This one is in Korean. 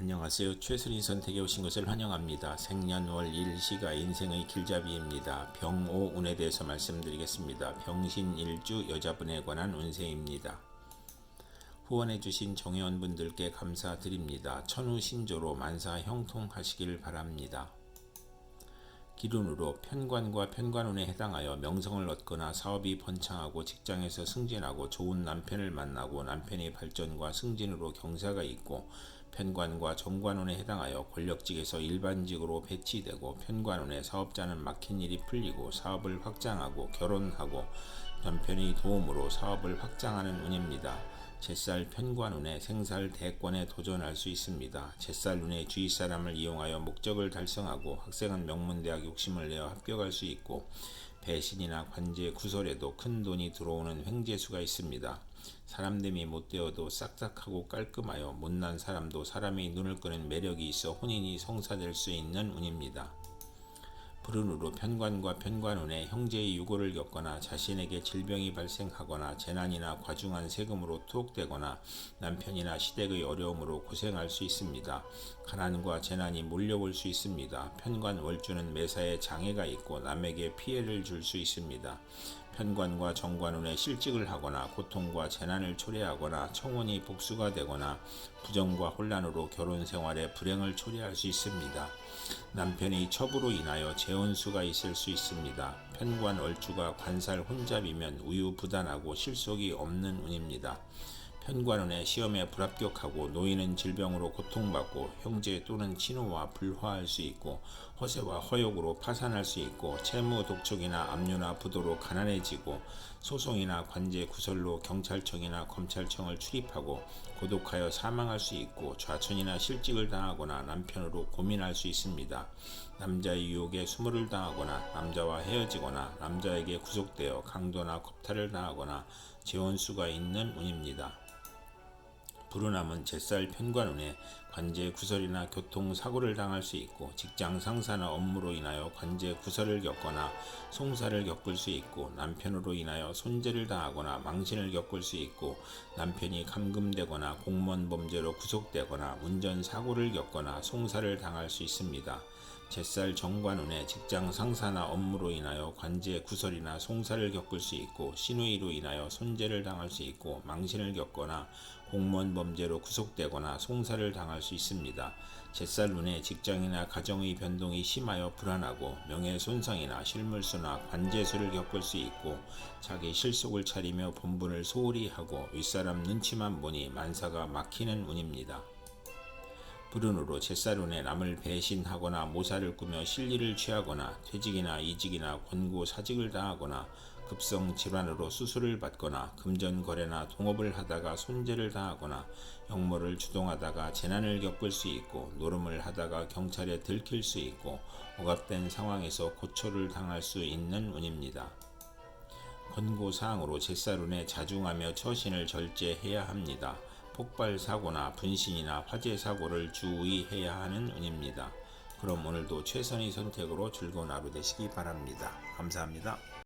안녕하세요. 최선희 선택에 오신 것을 환영합니다. 생년월 일시가 인생의 길잡이입니다. 병오 운에 대해서 말씀드리겠습니다. 병신일주 여자분에 관한 운세입니다. 후원해주신 정회원분들께 감사드립니다. 천우신조로 만사 형통하시길 바랍니다. 기운으로 편관과 편관운에 해당하여 명성을 얻거나 사업이 번창하고 직장에서 승진하고 좋은 남편을 만나고 남편의 발전과 승진으로 경사가 있고 편관과 정관운에 해당하여 권력직에서 일반직으로 배치되고 편관운에 사업자는 막힌 일이 풀리고 사업을 확장하고 결혼하고 남편의 도움으로 사업을 확장하는 운입니다. 제살 편관운에 생살 대권에 도전할 수 있습니다. 제살 운에 주위 사람을 이용하여 목적을 달성하고 학생은 명문대학 욕심을 내어 합격할 수 있고 배신이나 관제 구설에도 큰 돈이 들어오는 횡재수가 있습니다. 사람됨이 못되어도 싹싹하고 깔끔하여 못난 사람도 사람의 눈을 끄는 매력이 있어 혼인이 성사될 수 있는 운입니다. 불운으로 편관과 편관운에 형제의 유고를 겪거나 자신에게 질병이 발생하거나 재난이나 과중한 세금으로 투옥되거나 남편이나 시댁의 어려움으로 고생할 수 있습니다. 가난과 재난이 몰려올 수 있습니다. 편관 월주는 매사에 장애가 있고 남에게 피해를 줄 수 있습니다. 편관과 정관운에 실직을 하거나 고통과 재난을 초래하거나 청혼이 복수가 되거나 부정과 혼란으로 결혼 생활에 불행을 초래할 수 있습니다. 남편의 첩으로 인하여 재혼수가 있을 수 있습니다. 편관 월주가 관살 혼잡이면 우유부단하고 실속이 없는 운입니다. 편관운에 시험에 불합격하고 노인은 질병으로 고통받고 형제 또는 친호와 불화할 수 있고 허세와 허욕으로 파산할 수 있고 채무 독촉이나 압류나 부도로 가난해지고 소송이나 관제 구설로 경찰청이나 검찰청을 출입하고 고독하여 사망할 수 있고 좌천이나 실직을 당하거나 남편으로 고민할 수 있습니다. 남자의 유혹에 수모를 당하거나 남자와 헤어지거나 남자에게 구속되어 강도나 겁탈을 당하거나 재혼수가 있는 운입니다. 불운함은 제살 편관운에 관제 구설이나 교통 사고를 당할 수 있고 직장 상사나 업무로 인하여 관제 구설을 겪거나 송사를 겪을 수 있고 남편으로 인하여 손재를 당하거나 망신을 겪을 수 있고 남편이 감금되거나 공무원 범죄로 구속되거나 운전 사고를 겪거나 송사를 당할 수 있습니다. 제살 정관운에 직장 상사나 업무로 인하여 관제 구설이나 송사를 겪을 수 있고 신우이로 인하여 손재를 당할 수 있고 망신을 겪거나 공무원 범죄로 구속되거나 송사를 당할 수 있습니다. 제살 운에 직장이나 가정의 변동이 심하여 불안하고 명예손상이나 실물수나 관제수를 겪을 수 있고 자기 실속을 차리며 본분을 소홀히 하고 윗사람 눈치만 보니 만사가 막히는 운입니다. 불운으로 제살운에 남을 배신하거나 모사를 꾸며 실리를 취하거나 퇴직이나 이직이나 권고 사직을 당하거나 급성 질환으로 수술을 받거나 금전 거래나 동업을 하다가 손재를 당하거나 역모를 주동하다가 재난을 겪을 수 있고 노름을 하다가 경찰에 들킬 수 있고 억압된 상황에서 고초를 당할 수 있는 운입니다. 권고 사항으로 제살운에 자중하며 처신을 절제해야 합니다. 폭발 사고나 분신이나 화재 사고를 주의해야 하는 운입니다. 그럼 오늘도 최선의 선택으로 즐거운 하루 되시기 바랍니다. 감사합니다.